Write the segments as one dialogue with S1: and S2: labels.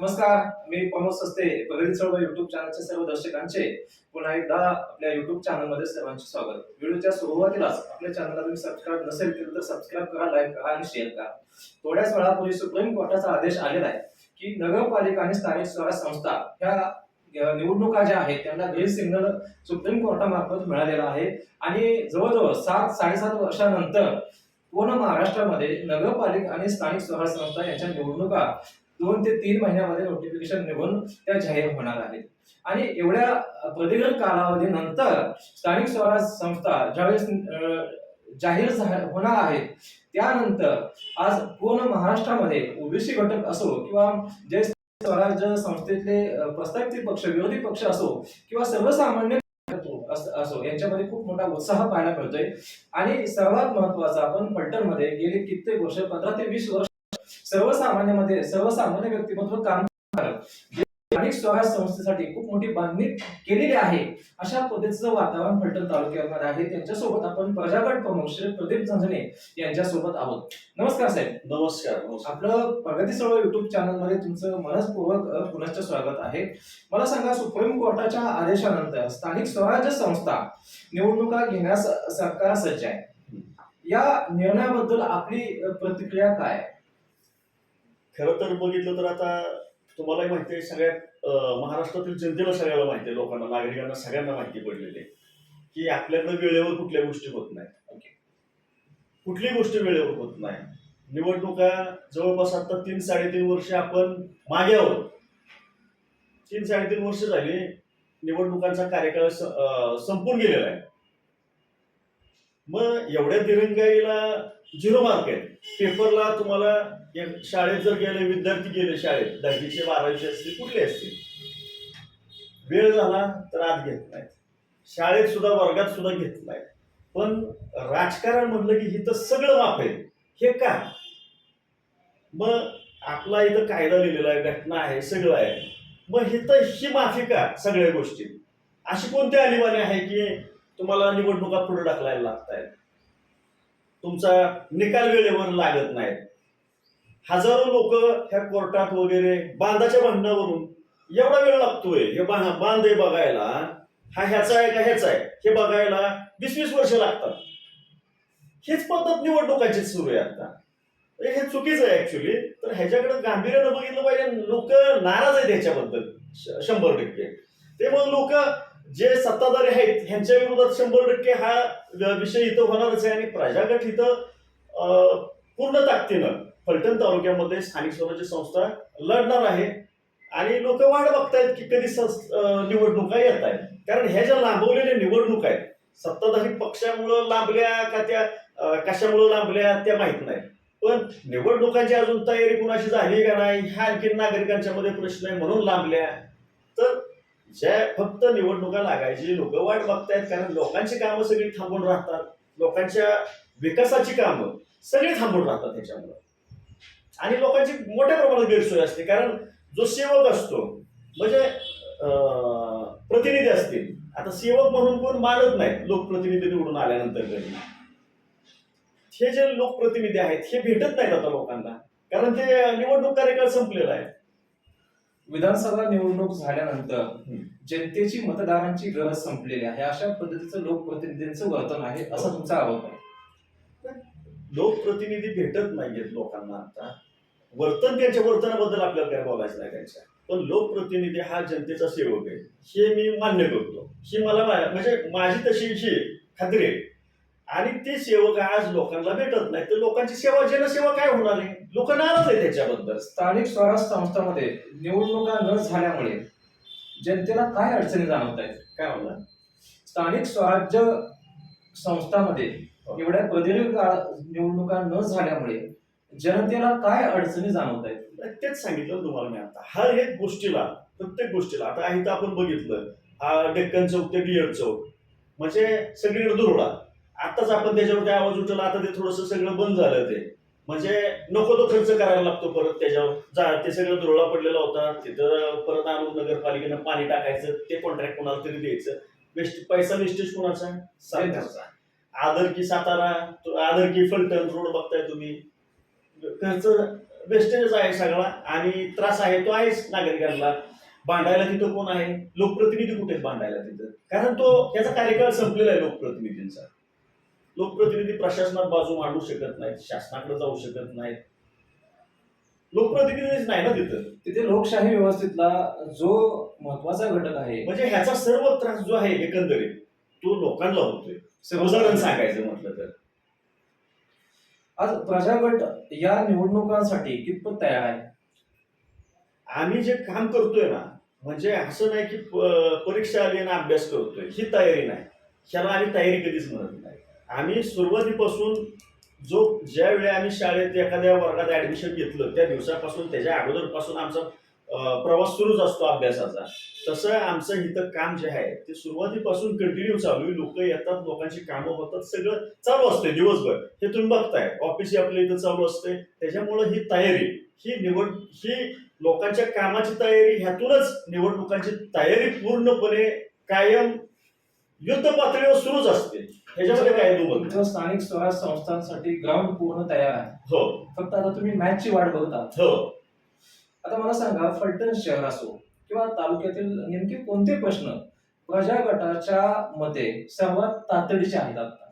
S1: नमस्कार मी प्रमोद सस्ते प्रगती चळवळ युट्यूब चॅनलच्या सर्व दर्शकांचे पुन्हा एकदा आपल्या युट्यूब चॅनलमध्ये सर्वांचे स्वागत. व्हिडिओच्या सुरुवातीलाच आपल्या चॅनलला तुम्ही सबस्क्राईब नसेल केलं तर सबस्क्राईब करा लाईक करा आणि शेअर करा. थोड्याच वेळापूर्वी सुप्रीम कोर्टाचा आदेश आलेला आहे की नगरपालिका आणि स्थानिक स्वराज संस्था ह्या निवडणुका ज्या आहेत त्यांना ग्रीन सिग्नल सुप्रीम कोर्टामार्फत मिळालेला आहे. आणि जवळजवळ सात साडेसात वर्षानंतर पूर्ण महाराष्ट्रामध्ये नगरपालिका आणि स्थानिक स्वराज संस्था यांच्या निवडणुका दोन ते तीन महिन्यामध्ये नोटिफिकेशन निघून त्या जाहीर होणार आहेत. आणि एवढ्या प्रदीर्घ कालावधीनंतर स्थानिक स्वराज संस्था ज्यावेळेस जाहीर होणार आहेत त्यानंतर आज पूर्ण महाराष्ट्रामध्ये ओबीसी घटक असो किंवा जे स्वराज्य संस्थेतले प्रस्तावित पक्ष विरोधी पक्ष असो किंवा सर्वसामान्य असो यांच्यामध्ये खूप मोठा उत्साह पाहायला मिळतोय. आणि सर्वात महत्वाचं आपण फलटणमध्ये गेली कित्येक वर्ष पंधरा ते वीस वर्ष सर्वसामान्यमध्ये सर्वसामान्य व्यक्तिमत्व काम करत स्थानिक स्वराज्य संस्थेसाठी खूप मोठी बांधणी केलेली आहे अशा पद्धतीचं वातावरण फलटण तालुक्यामध्ये आहे. त्यांच्यासोबत आपण प्रजागड प्रमुख श्री प्रदीप झंझणे यांच्यासोबत आहोत. नमस्कार साहेब.
S2: नमस्कार
S1: आपलं प्रगती सर्व युट्यूब चॅनलमध्ये तुमचं मनस्पूर्वक पुनश्च स्वागत आहे. मला सांगा सुप्रीम कोर्टाच्या आदेशानंतर स्थानिक स्वराज्य संस्था निवडणुका घेण्यास सरकार सज्ज आहे. या निर्णयाबद्दल आपली प्रतिक्रिया काय? आहे?
S2: खरं तर बघितलं तर आता तुम्हालाही माहिती आहे सगळ्या अं, महाराष्ट्रातील जनतेला सगळ्याला माहिती आहे लोकांना नागरिकांना सगळ्यांना माहिती पडलेली आहे की आपल्याकडे वेळेवर कुठल्या गोष्टी होत नाही कुठलीही गोष्ट वेळेवर होत नाही निवडणुका जवळपास आता तीन साडेतीन वर्ष आपण मागे आहोत. तीन साडेतीन वर्ष झाली निवडणुकांचा कार्यकाळ संपून गेलेला आहे. मग एवढ्या दिरंगाईला झिरो मार्क आहे पेपरला तुम्हाला एक शाळेत जर गेले विद्यार्थी गेले शाळेत दहावीचे बारावीचे असतील कुठले असतील? वेळ झाला तर आत घेत नाही शाळेत सुद्धा वर्गात सुद्धा घेत नाही पण राजकारण म्हणलं की इथं सगळं माफ आहे. हे का? मग आपला इथं कायदा लिहिलेला आहे घटना आहे सगळं आहे. मग इथं ही माफी का सगळ्या गोष्टी? अशी कोणती अलिबाणी आहे की तुम्हाला निवडणुका पुढे ढकलायला लागत आहेत तुमचा निकाल वेळेवर लागत नाहीत. हजारो लोक ह्या कोर्टात वगैरे बांधाच्या भांडणावरून एवढा वेळ लागतोय. हे बांध आहे बघायला. हा ह्याचा आहे का ह्याचा आहे? हे बघायला वीस वीस वर्ष लागतात. हेच पद्धत निवडणुकाची सुरू आहे आता. हे चुकीचं आहे ऍक्च्युली तर ह्याच्याकडे गांभीर्यानं बघितलं पाहिजे. लोक नाराज आहेत ह्याच्याबद्दल. शंभर टक्के. ते मग लोक जे सत्ताधारी आहेत ह्यांच्या विरोधात शंभर टक्के हा विषय इथं होणारच आहे आणि प्रजागट इथं पूर्ण ताकदीनं फलटण तालुक्यामध्ये स्थानिक स्वराज्य संस्था लढणार आहे. आणि लोक वाट बघतायत की कधी संस- निवडणुका येत आहेत. कारण ह्या ज्या लांबवलेल्या निवडणुका आहेत सत्ताधारी पक्षामुळं लांबल्या का त्या कशामुळं लांबल्या त्या माहीत नाही. पण निवडणुकांची अजून तयारी कुणाची झाली का नाही ह्या आणखी नागरिकांच्या मध्ये प्रश्न आहे म्हणून लांबल्या. तर जे फक्त निवडणुका लागायची लोक वाट बघतायत कारण लोकांची कामं सगळी थांबून राहतात. लोकांच्या विकासाची कामं सगळी थांबून राहतात त्याच्यामुळे. आणि लोकांची मोठ्या प्रमाणात गैरसोय असते कारण जो सेवक असतो म्हणजे अं, प्रतिनिधी असतील. आता सेवक म्हणून कोण मानत नाही लोकप्रतिनिधी निवडून आल्यानंतर कधी. हे जे लोकप्रतिनिधी आहेत हे भेटत नाहीत आता लोकांना. कारण ते निवडणूक कार्यकाळ संपलेला आहे.
S1: विधानसभा निवडणूक झाल्यानंतर जनतेची मतदारांची गरज संपलेली आहे. अशा पद्धतीचं लोकप्रतिनिधींचं वर्तन आहे असा तुमचा आरोप आहे.
S2: लोकप्रतिनिधी भेटत नाहीयेत लोकांना आता. वर्तन त्यांच्या वर्तनाबद्दल आपल्याला काय बोलायचं नाही त्यांच्या. पण लोकप्रतिनिधी हा जनतेचा सेवक आहे. हे मी मान्य करतो. ही मला म्हणजे माझी तशी खात्री आहे आणि ते सेवक आज लोकांना भेटत नाही. तर लोकांची सेवा जनसेवा काय होणार आहे? लोक नाराज आहे त्याच्याबद्दल.
S1: स्थानिक स्वराज्य संस्थांमध्ये निवडणुका न झाल्यामुळे जनतेला काय अडचणी जाणवत आहेत?
S2: काय म्हणणार
S1: स्थानिक स्वराज्य संस्थांमध्ये एवढ्या प्रदीर्घ काळ निवडणुका न झाल्यामुळे जनतेला काय अडचणी जाणवत आहेत?
S2: तेच सांगितलं तुम्हाला मी आता. हर एक गोष्टीला प्रत्येक गोष्टीला आता इथं आपण बघितलं. हा डेक्कन चौक ते डिअर चौक. म्हणजे सगळीकडे दुरडा. आताच आपण त्याच्यावर काय आवाज उठवला आता ते थोडस सगळं बंद झालं ते. म्हणजे नको तो खर्च करायला लागतो परत त्याच्यावर. जा ते सगळं दुरळा पडलेला होता. तिथं परत आणून नगरपालिकेनं पाणी टाकायचं ते कॉन्ट्रॅक्ट कोणाला तरी द्यायचं. वेस्ट पैसा वेस्टेज कोणाचा? सरकारचा. आदर की सातारा आदर की फलटण रोड बघताय तुम्ही. खर्च वेस्टेजच आहे सगळा आणि त्रास आहे तो आहेच नागरिकांना. भांडायला तिथं कोण आहे? लोकप्रतिनिधी कुठे बांधायला भांडायला तिथं? कारण तो त्याचा कार्यकाळ संपलेला आहे लोकप्रतिनिधींचा. लोकप्रतिनिधी प्रशासनात बाजू मांडू शकत नाहीत शासनाकडे जाऊ शकत नाहीत. लोकप्रतिनिधीच नाही ना तिथं.
S1: तिथे लोकशाही व्यवस्थेतला जो महत्त्वाचा घटक आहे
S2: म्हणजे ह्याचा सर्व त्रास जो आहे एकंदरीत तो लोकांना होतोय. उदाहरण सांगायचं म्हटलं तर.
S1: आज प्रजागट या निवडणुकांसाठी कितपत तयार आहे?
S2: आम्ही जे काम करतोय ना म्हणजे असं नाही की परीक्षा आली आणि अभ्यास करतोय. ही तयारी नाही. ह्याला आम्ही तयारी कधीच म्हणत नाही. आम्ही सुरुवातीपासून जो ज्या वेळी आम्ही शाळेत एखाद्या वर्गात ऍडमिशन घेतलं त्या दिवसापासून त्याच्या अगोदरपासून आमचा प्रवास सुरूच असतो अभ्यासाचा. तसं आमचं इथं काम जे आहे ते सुरुवातीपासून कंटिन्यू चालू आहे. लोक येतात लोकांची कामं होतात सगळं चालू असते दिवसभर. हे तुम्ही बघताय. ऑफिस आपल्या इथं चालू असते त्याच्यामुळं ही तयारी ही निवड ही लोकांच्या कामाची तयारी ह्यातूनच निवडणुकांची तयारी पूर्णपणे कायम युद्ध पातळीवर सुरूच असते. ह्याच्यामध्ये काय नाही.
S1: तुमच्या स्थानिक स्वराज संस्थांसाठी ग्राउंड पूर्ण तयार आहे
S2: हो
S1: फक्त आता तुम्ही मॅचची वाट बघत आहात
S2: हो
S1: आता मला सांगा फलटण शहर असो किंवा तालुक्यातील नेमके कोणते प्रश्न प्रजा गटाच्या मते सर्वात तातडीचे आहेत आता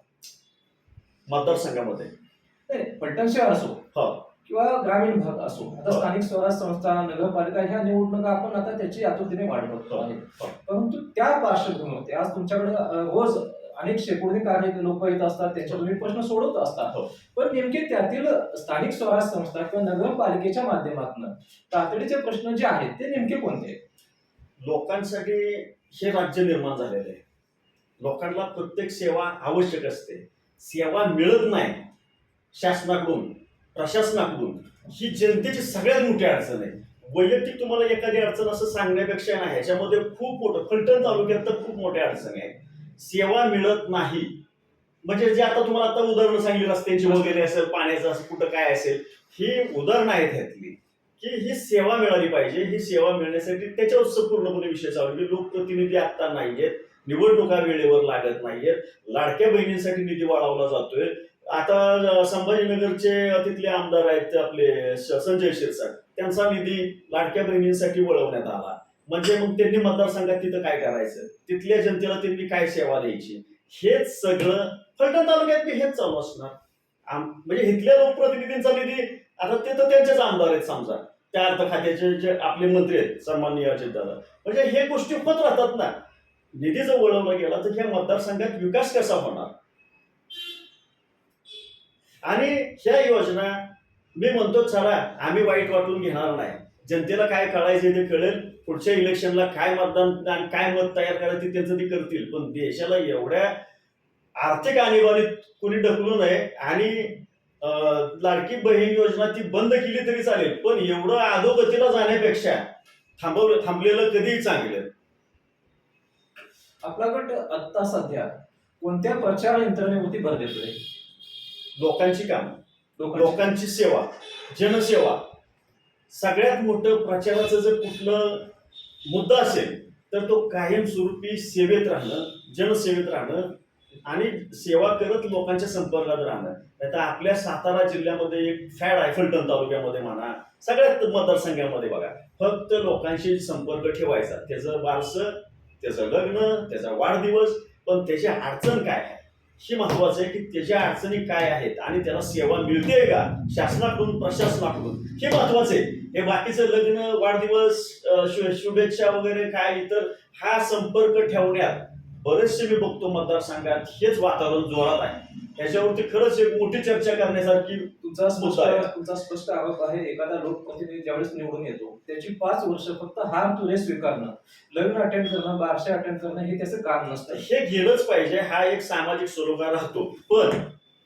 S2: मतदारसंघामध्ये
S1: नाही फलटण शहर असो
S2: हो.
S1: किंवा ग्रामीण भाग असो आता
S2: हो.
S1: स्थानिक स्वराज संस्था नगरपालिका ह्या निवडणुका आपण आता त्याची आतुरतेने वाट बघतो
S2: हो.
S1: आहे
S2: हो.
S1: परंतु त्या पार्श्वभूमीवरती आज तुमच्याकडे अ, रोज अनेक शेकडोनी कार्य लोक येत असतात त्यांच्या तुम्ही प्रश्न सोडवत असतात.
S2: हो.
S1: पण नेमके त्यातील स्थानिक स्वराज संस्था किंवा नगरपालिकेच्या माध्यमातून तातडीचे प्रश्न जे आहेत ते नेमके कोणते?
S2: लोकांसाठी हे राज्य निर्माण झालेलं आहे. लोकांना प्रत्येक सेवा आवश्यक असते. सेवा मिळत नाही शासनाकडून प्रशासनाकडून. ही जनतेची सगळ्यात मोठी अडचण आहे. वैयक्तिक तुम्हाला एखादी अडचण असं सांगण्यापेक्षा नाही ह्याच्यामध्ये खूप मोठं फलटण तालुक्यात तर खूप मोठ्या अडचणी आहेत. सेवा मिळत नाही. म्हणजे जे आता तुम्हाला आता उदाहरणं सांगितलं रस्त्यांची वगैरे असेल पाण्याचं असं कुठं काय असेल ही उदाहरणं आहेत ह्यातली. की ही सेवा मिळाली पाहिजे ही सेवा मिळण्यासाठी त्याच्यावर पूर्णपणे विषय चालू की लोकप्रतिनिधी आता नाहीयेत निवडणुका वेळेवर लागत नाहीयेत लाडक्या बहिणींसाठी निधी वाढवला जातोय. आता संभाजीनगरचे तिथले आमदार आहेत आपले संजय शिरसाट. त्यांचा निधी लाडक्या बहिणींसाठी वळवण्यात आला. म्हणजे मग त्यांनी मतदारसंघात तिथं काय करायचं? तिथल्या जनतेला त्यांनी काय सेवा द्यायची? हेच सगळं फलटण तालुक्यात बी हेच चालू असणार. म्हणजे इथल्या लोकप्रतिनिधींचा निधी आता ते तर त्यांचेच आमदार आहेत समजा. त्या अर्थ खात्याचे जे आपले मंत्री आहेत सन्माननीय अजितदादा म्हणजे हे गोष्टी होत राहतात ना. निधी जर वळवला गेला तर ह्या मतदारसंघात विकास कसा होणार? आणि ह्या योजना मी म्हणतो चला आम्ही वाईट वाटून घेणार नाही. जनतेला काय कळायचे ते कळेल. पुढच्या इलेक्शनला काय मतदान आणि काय मत तयार करायचे त्यांचं ते करतील. पण देशाला एवढ्या आर्थिक आणीबाणीत कोणी ढकलू नये आणि लाडकी बहीण योजना ती बंद केली तरी चालेल. पण एवढं अधोगतीला जाण्यापेक्षा थांबव थांबलेलं कधीही चांगलं.
S1: आपला गट आता सध्या कोणत्या प्रचार यंत्रणेवरती भर देतोय?
S2: लोकांची कामं.
S1: लोकांची
S2: सेवा जनसेवा. सगळ्यात मोठं प्रचाराचं जर कुठलं मुद्दा असेल तर तो कायमस्वरूपी सेवेत राहणं जनसेवेत राहणं आणि सेवा करत लोकांच्या संपर्कात राहणं. आता आपल्या सातारा जिल्ह्यामध्ये एक फॅड आयफलटन तालुक्यामध्ये म्हणा सगळ्यात मतदारसंघामध्ये बघा फक्त लोकांशी संपर्क ठेवायचा. त्याचं बारसं त्याचं लग्न त्याचा वाढदिवस पण त्याची अडचण काय आहे? हे महत्वाचं आहे की त्याच्या अडचणी काय आहेत आणि त्याला सेवा मिळते का शासनाकडून प्रशासनाकडून हे महत्वाचं आहे. हे बाकीचं लग्न वाढदिवस शुभेच्छा वगैरे काय इतर हा संपर्क ठेवण्यात बरेचसे मी बघतो मतदारसंघात हेच वातावरण जोरात आहे. त्याच्यावरती खरंच एक मोठी चर्चा करण्यासारखी
S1: तुमचा स्पष्ट. तुमचा स्पष्ट आरोप आहे एखादा लोकप्रतिनिधी ज्यावेळेस निवडून येतो त्याची पाच वर्ष फक्त हार तुरे स्वीकारणं लग्न अटेंड करणं बारशे अटेंड करणं हे त्याचं काम नसतं.
S2: हे गेलंच पाहिजे हा एक सामाजिक स्वरूपा राहतो. पण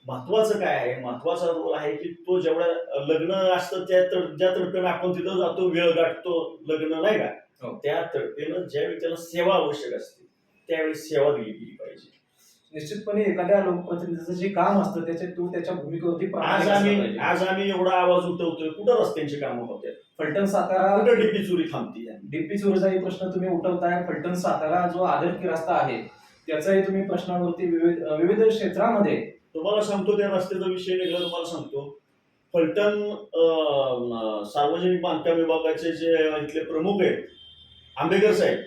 S2: महत्वाचं काय आहे? महत्त्वाचा रोल आहे की तो जेवढा लग्न असतं त्या तड- ज्या तडपेनं आपण तिथं जातो वेळ गाठतो लग्न नाही
S1: हो.
S2: का त्या तडपेनं ज्यावेळी त्याला सेवा आवश्यक असते त्यावेळी सेवा दिली गेली पाहिजे.
S1: निश्चितपणे एखाद्या लोकप्रतिनिधीचं जे काम असतं त्याचे तो त्याच्या भूमिकेवरती
S2: आज आम्ही. आज आम्ही एवढा आवाज उठवतोय कुठं रस्त्यांची कामं होते
S1: फलटण सातारा
S2: कुठं डीपी चोरी थांबती
S1: डीपी चोरीचाही प्रश्न तुम्ही उठवताय. फलटण सातारा जो आदरकी रस्ता आहे त्याचाही तुम्ही प्रश्नावरती विविध विविध क्षेत्रामध्ये
S2: तुम्हाला सांगतो त्या रस्त्याचा विषय निघाला तुम्हाला सांगतो. फलटण सार्वजनिक बांधकाम विभागाचे जे इथले प्रमुख आहेत आंबेकर साहेब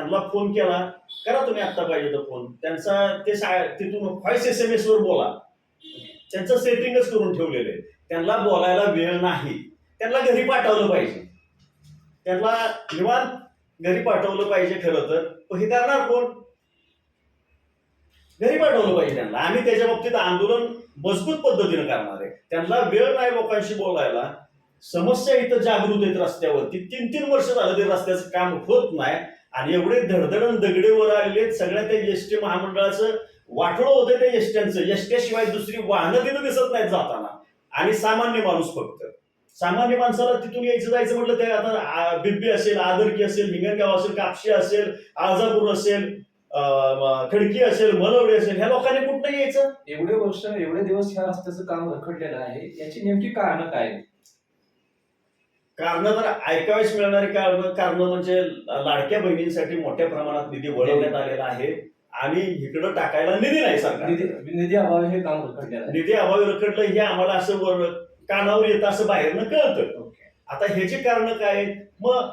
S2: त्यांना फोन केला करा तुम्ही आत्ता पाहिजे तर फोन त्यांचा ते तिथून व्हॉइस एस एम एस वर बोला. त्यांचं सेटिंगच करून ठेवलेलं आहे. त्यांना बोलायला वेळ नाही. त्यांना घरी पाठवलं पाहिजे. त्यांना निवांत घरी पाठवलं पाहिजे खरं तर. पण हे करणार कोण? घरी पाठवलं पाहिजे त्यांना. आम्ही त्याच्या बाबतीत आंदोलन मजबूत पद्धतीनं करणार आहे. त्यांना वेळ नाही लोकांशी बोलायला. समस्या इथं जागृत आहेत रस्त्यावरती. तीन तीन वर्ष झालं ते रस्त्याचं काम होत नाही. आणि एवढे धडधडण दगडे वर आलेले सगळ्या त्या एस टी महामंडळाचं. वाटोळं होतं त्या एसट्यांचं. एसट्याशिवाय दुसरी वाहनं तिथं दिसत नाहीत जाताना. आणि सामान्य माणूस फक्त. सामान्य माणसाला तिथून यायचं जायचं म्हटलं ते आता बिब्बी असेल आदरकी असेल हिंगणगाव असेल कापशी असेल आळजापूर असेल खडकी असेल मलवडे असेल ह्या लोकांनी कुठं यायचं?
S1: एवढे वर्ष एवढे दिवस ह्या रस्त्याचं काम रखडलेलं आहे. याची नेमकी कारणं काय
S2: कारण तर ऐकावेच मिळणारी कारण कारण म्हणजे लाडक्या बहिणींसाठी मोठ्या प्रमाणात निधी वळवण्यात आलेला आहे आणि इकडं टाकायला निधी नाही सरकार.
S1: निधी अभावी हे काम रखडलेलं आहे.
S2: निधी अभावी रखडलं हे आम्हाला असं वर कानावर येतं असं बाहेरनं कळतं. आता ह्याची कारण काय? मग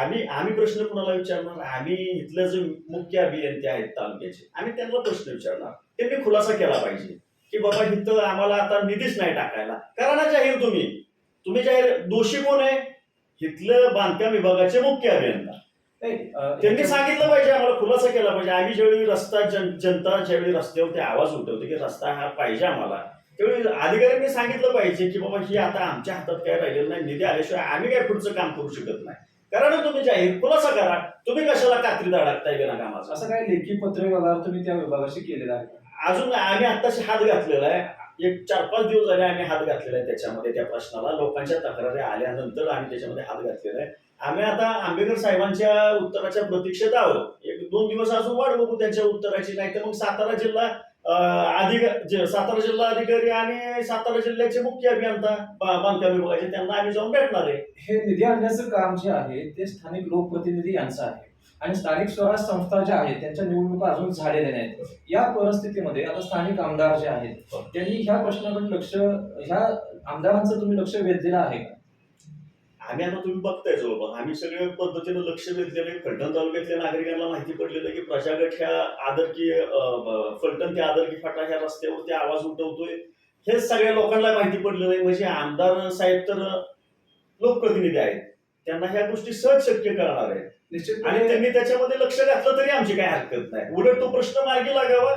S2: आम्ही आम्ही प्रश्न कुणाला विचारणार? आम्ही इथले जे मुख्य अभियंते आहेत तालुक्याचे आम्ही त्यांना प्रश्न विचारणार. त्यांनी खुलासा केला पाहिजे की बाबा इथं आम्हाला आता निधीच नाही टाकायला. करा ना जाहीर तुम्ही. तुम्ही जाहीर दोषी कोण आहे? इथलं बांधकाम विभागाचे मुख्य अभियंता. त्यांनी सांगितलं पाहिजे आम्हाला खुलासा केला पाहिजे. आम्ही ज्यावेळी रस्ता जन जनता ज्यावेळी रस्त्यावरती आवाज उठवते की रस्ता हा पाहिजे आम्हाला त्यावेळी अधिकाऱ्यांनी सांगितलं पाहिजे की बाबा ही आता आमच्या हातात काय राहिलेलं नाही निधी आल्याशिवाय आम्ही काय पुढचं काम करू शकत नाही. करा ना तुम्ही जाहीर खुलासा करा. तुम्ही कशाला कात्रीत अडकताय बिना कामाचा?
S1: असं काय लेखी पत्र व्यवहार तुम्ही त्या विभागाशी केलेला आहे?
S2: अजून आम्ही आत्ताशी हात घातलेला आहे. एक चार पाच दिवस झाले आम्ही हात घातलेला आहे त्याच्यामध्ये त्या प्रश्नाला. लोकांच्या तक्रारी आल्यानंतर आम्ही त्याच्यामध्ये हात घातलेला आहे. आम्ही आता आंबेडकर साहेबांच्या उत्तराच्या प्रतीक्षेत आहोत. एक दोन दिवस अजून वाट बघू त्यांच्या उत्तराची नाही तर मग सातारा जिल्हा अधिकारी सातारा जिल्हा अधिकारी आणि सातारा जिल्ह्याचे मुख्य अभियंता बा- बांधकाम विभागाचे त्यांना आम्ही जाऊन भेटणार आहे.
S1: हे निधी आणण्याचं काम जे आहे ते स्थानिक लोकप्रतिनिधी यांचं आहे. आणि स्थानिक स्वराज संस्था ज्या आहेत त्यांच्या निवडणुका अजून झालेल्या नाहीत. या परिस्थितीमध्ये आता स्थानिक आमदार जे आहेत त्यांनी ह्या प्रश्नाकडे लक्ष ह्या आमदारांचं तुम्ही लक्ष वेधलेलं आहे का?
S2: आम्ही आता तुम्ही बघताय जवळपास आम्ही सगळ्या पद्धतीनं लक्ष वेधलेलं फलटण तालुक्यातल्या नागरिकांना माहिती पडलेलं की प्रजागट ह्या आदरकी फलटण ते आदरकी फाटा ह्या रस्त्यावरती आवाज उठवतोय. हे सगळ्या लोकांना माहिती पडलेलं आहे. म्हणजे आमदार साहेब तर लोकप्रतिनिधी आहेत. त्यांना ह्या गोष्टी सहज शक्य करणार आहेत. आणि त्यांनी त्याच्यामध्ये लक्ष घातलं तरी आमची काय हरकत नाही. उलट तो प्रश्न मार्गी लागावा.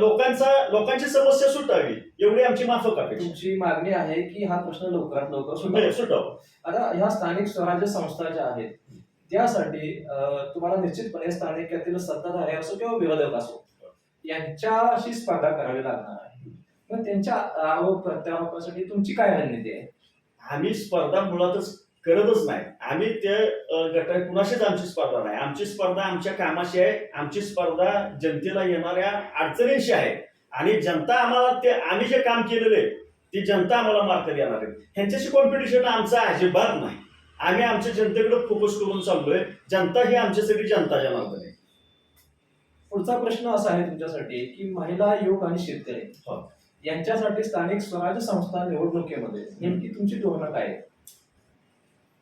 S2: लोकांचा लोकांची समस्या सुटावी एवढी आमची माफक अपेक्षा
S1: तुमची मागणी आहे की हा प्रश्न लवकरात लवकर सुटावा.
S2: सुटावं.
S1: आता ह्या स्थानिक स्वराज्य संस्था ज्या आहेत त्यासाठी तुम्हाला निश्चितपणे स्थानिकातील सत्ताधारी असो किंवा विरोधक असो यांच्याशी स्पर्धा करावी लागणार आहे. मग त्यांच्या आरोप प्रत्यारोपासाठी तुमची काय रणनीती आहे?
S2: आम्ही स्पर्धा मुळातच करतच नाही. आम्ही ते गट कुणाशीच आमची स्पर्धा नाही. आमची स्पर्धा आमच्या कामाशी आहे. आमची स्पर्धा जनतेला येणाऱ्या अडचणींशी आहे. आणि जनता आम्हाला ते आम्ही जे काम केलेलं ती जनता आम्हाला मार्क देणार आहे. ह्यांच्याशी कॉम्पिटिशन आमचा अजिबात नाही. आम्ही आमच्या जनतेकडे फोकस करून चाललोय. जनता ही आमच्यासाठी जनता जनार्दन आहे.
S1: पुढचा प्रश्न असा आहे तुमच्यासाठी की महिला युवक आणि शेतकरी
S2: हो.
S1: यांच्यासाठी स्थानिक स्वराज्य संस्था निवडणुकीमध्ये नेमकी तुमची धोरणं काय आहे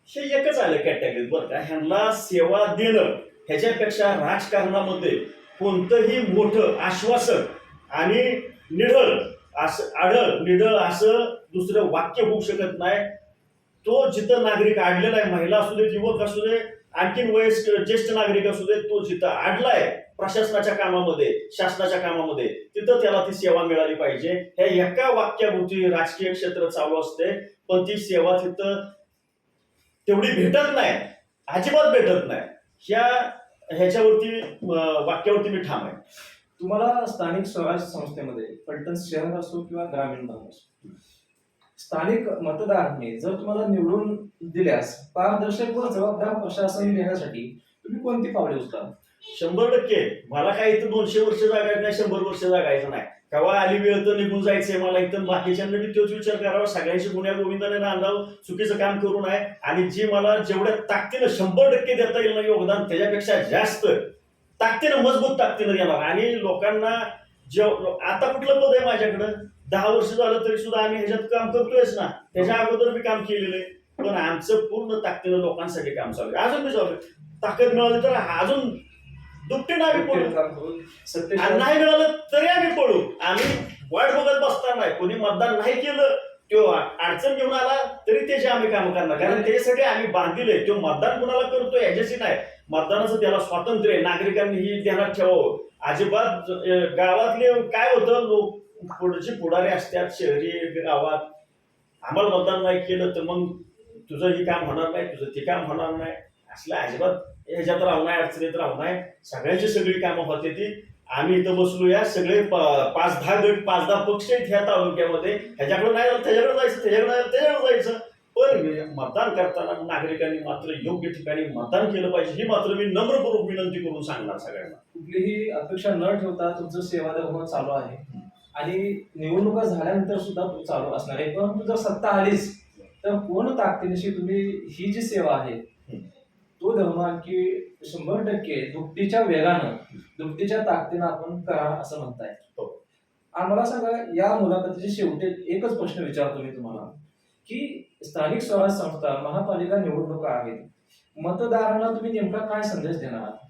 S2: हे एकच आलं कॅटेगरीत बरं का? ह्यांना सेवा देणं ह्याच्यापेक्षा राजकारणामध्ये कोणतंही मोठं आश्वासन आणि निढळ असं आढळ निढळ असं दुसरं वाक्य होऊ शकत नाही. तो जिथं नागरिक आडलेला आहे महिला असू दे युवक असू दे आणखीन वयस्क ज्येष्ठ नागरिक असू दे तो जिथं आडलाय प्रशासनाच्या कामामध्ये शासनाच्या कामामध्ये तिथं त्याला ती सेवा मिळाली पाहिजे. ह्या एका वाक्याभोवती राजकीय क्षेत्र चालू असते पण ती सेवा तिथं तेवढी भेटत नाही. अजिबात भेटत नाही. ह्या ह्याच्यावरती वाक्यावरती मी ठाम आहे.
S1: तुम्हाला स्थानिक स्वराज्य संस्थेमध्ये फलटण शहर असो किंवा ग्रामीण भाग असो स्थानिक मतदारांनी जर तुम्हाला निवडून दिल्यास पारदर्शक व जबाबदार प्रशासन देण्यासाठी तुम्ही कोणती पावले उचलाल?
S2: शंभर टक्के. मला काय इथं दोनशे वर्ष जागायचं नाही शंभर वर्ष जागायचं नाही. केव्हा आली वेळ तर निघून जायचंय. मला इथं बाकीच्यांना बी तोच विचार करावा. सगळ्यांशी गुन्ह्या गोविंदाने नांदावं. चुकीचं काम करू नये. आणि जी मला जेवढ्या ताकदीनं शंभर टक्के देता येईल ना योगदान त्याच्यापेक्षा जास्त ताकदीनं मजबूत ताकदीनं देणार. आणि लोकांना जेव आता कुठलं पद आहे माझ्याकडं? दहा वर्ष झालं तरी सुद्धा आम्ही ह्याच्यात काम करतोयच ना. त्याच्या अगोदर मी काम केलेलं आहे. पण आमचं पूर्ण ताकदीनं लोकांसाठी काम चालू आहे. अजून मी चालू आहे. ताकद मिळाली तर अजून दुपटीनं आम्ही पळू. आणि नाही मिळालं तरी आम्ही पळू. आम्ही वाट बघत बसणार नाही. कोणी मतदान नाही केलं तो अडचण घेऊन आला तरी त्याची आम्ही काम करणार. कारण त्याच्यासाठी आम्ही बांधिले तो मतदान कुणाला करतो याच्याशी नाही. मतदानाचं त्याला स्वातंत्र्य आहे. नागरिकांनी ही ध्यानात ठेवावं. अजिबात गावातले काय होतं लोक पुढचे पुढारी असतात शहरी गावात. आम्हाला मतदान नाही केलं तर मग तुझं हे काम होणार नाही तुझं ते काम होणार नाही. असलं अजिबात. ह्याच्यात राहू नाही अडचणीत राहू नाही सगळ्यांची सगळी कामं होते ती. आम्ही इथं बसलो या सगळे पाच दहा गट पाच दहा पक्ष आहेत ह्या तालुक्यामध्ये. ह्याच्याकडे नाही झालं त्याच्याकडे जायचं त्याच्याकडे त्याच्याकडे जायचं. पण मतदान करताना नागरिकांनी मात्र योग्य ठिकाणी मतदान केलं पाहिजे ही मात्र मी नम्रपूर्वक विनंती करून सांगणार सगळ्यांना.
S1: कुठलीही अपेक्षा न ठेवता तुमचं सेवादार होणं चालू आहे. आणि निवडणुका झाल्यानंतर सुद्धा तू चालू असणार आहे. परंतु जर सत्ता आलीच तर पूर्ण ताकदीनिशी तुम्ही ही जी सेवा आहे तो धर्म आणखी शंभर टक्के दुपटीच्या वेगानं दुपटीच्या ताकदीनं आपण करा असं म्हणताय.
S2: हो.
S1: आणि मला सांगा या मुलाखतीचे शेवटी एकच प्रश्न विचारतो मी तुम्हाला की स्थानिक स्वराज्य संस्था महापालिका निवडणुका आहेत. मतदारांना तुम्ही नेमका काय संदेश देणार आहात?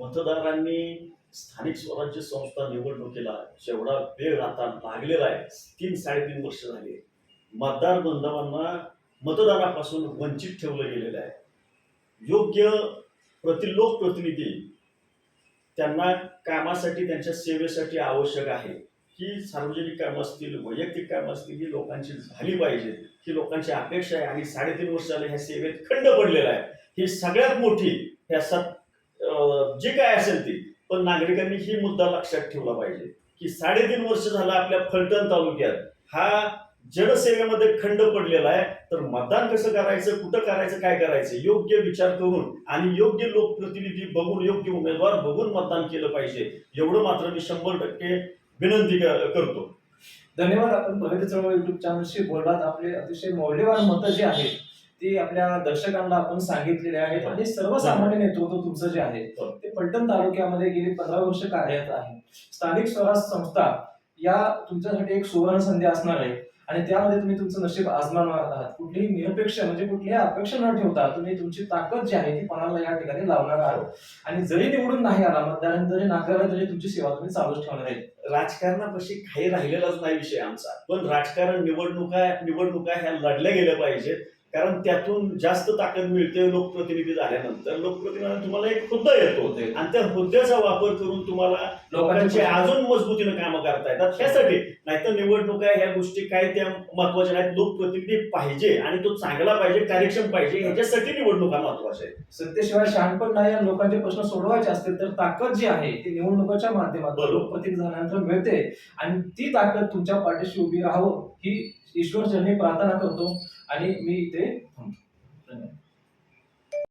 S2: मतदारांनी स्थानिक स्वराज्य संस्था निवडणुकीला जेवढा वेळ आता लागलेला आहे तीन साडेतीन वर्ष झाली. मतदार बांधवांना मतदानापासून वंचित ठेवलं गेलेलं आहे. योग्य प्रति लोकप्रतिनिधी त्यांना कामासाठी त्यांच्या सेवेसाठी आवश्यक आहे. ही सार्वजनिक कामं असतील वैयक्तिक कामं असतील ही लोकांची झाली पाहिजे. ही लोकांची अपेक्षा आहे आणि साडेतीन वर्ष झाले ह्या सेवेत खंड पडलेला आहे. ही सगळ्यात मोठी ह्या सत जी जे काय असेल ती पण नागरिकांनी ही मुद्दा लक्षात ठेवला पाहिजे. की साडेतीन वर्ष झालं आपल्या फलटण तालुक्यात. हा जनसेवेमध्ये खंड पडलेला आहे. तर मतदान कसं करायचं कुठं करायचं काय करायचं? योग्य विचार करून आणि योग्य लोकप्रतिनिधी बघून योग्य उमेदवार बघून मतदान केलं पाहिजे. एवढं मात्र मी शंभर टक्के विनंती करतो.
S1: धन्यवाद. आपण प्रगती चळवळ युट्यूब चॅनलशी बोललात. आपले अतिशय मौल्यवान मतं जी आहेत ती आपल्या दर्शकांना आपण सांगितलेले आहेत आणि सर्वसामान्य नेतृत्व तुमचं जे आहे
S2: हो.
S1: ते फलटण तालुक्यामध्ये गेली पंधरा वर्ष कार्यरत आहे. स्थानिक स्वराज संस्था या तुमच्यासाठी एक सुवर्ण संधी असणार आहे. आणि त्यामध्ये तुम्ही तुमचं नशीब आजमावणार आहात. कुठलीही निरपेक्ष म्हणजे कुठलीही अपेक्षा न ठेवता तुम्ही तुमची ताकद जी आहे ती पणाला या ठिकाणी लावणार आहात. आणि जरी निवडून नाही आला मतदारांनी जरी नाकारला तरी तुमची सेवा तुम्ही चालूच ठेवणार आहे
S2: राजकारणापाशी काही राहिलेलाच नाही विषय आमचा. पण राजकारण निवडणुका निवडणुका ह्या लढल्या गेल्या पाहिजेत. कारण त्यातून जास्त ताकद मिळते लोकप्रतिनिधी झाल्यानंतर. लोकप्रतिनिधी तुम्हाला एक हुद्दा येतो. आणि त्या हुद्द्याचा वापर करून तुम्हाला लोकांची अजून मजबूतीनं कामं करता येतात. त्यासाठी नाहीतर निवडणुका ह्या गोष्टी काय त्या महत्त्वाच्या नाहीत. लोकप्रतिनिधी पाहिजे आणि तो चांगला पाहिजे कार्यक्षम पाहिजे ह्याच्यासाठी निवडणुका महत्त्वाच्या आहेत.
S1: सत्तेशिवाय शहाणपण नाही आणि लोकांचे प्रश्न सोडवायचे असतील तर ताकद जी आहे ती निवडणुकाच्या माध्यमातून. लोकप्रतिनिधी झाल्यानंतर मिळते. आणि ती ताकद तुमच्या पाठीशी उभी राहावं ही ईश्वर चरणी प्रार्थना करतो. आणि मी इथे थांबतो धन्यवाद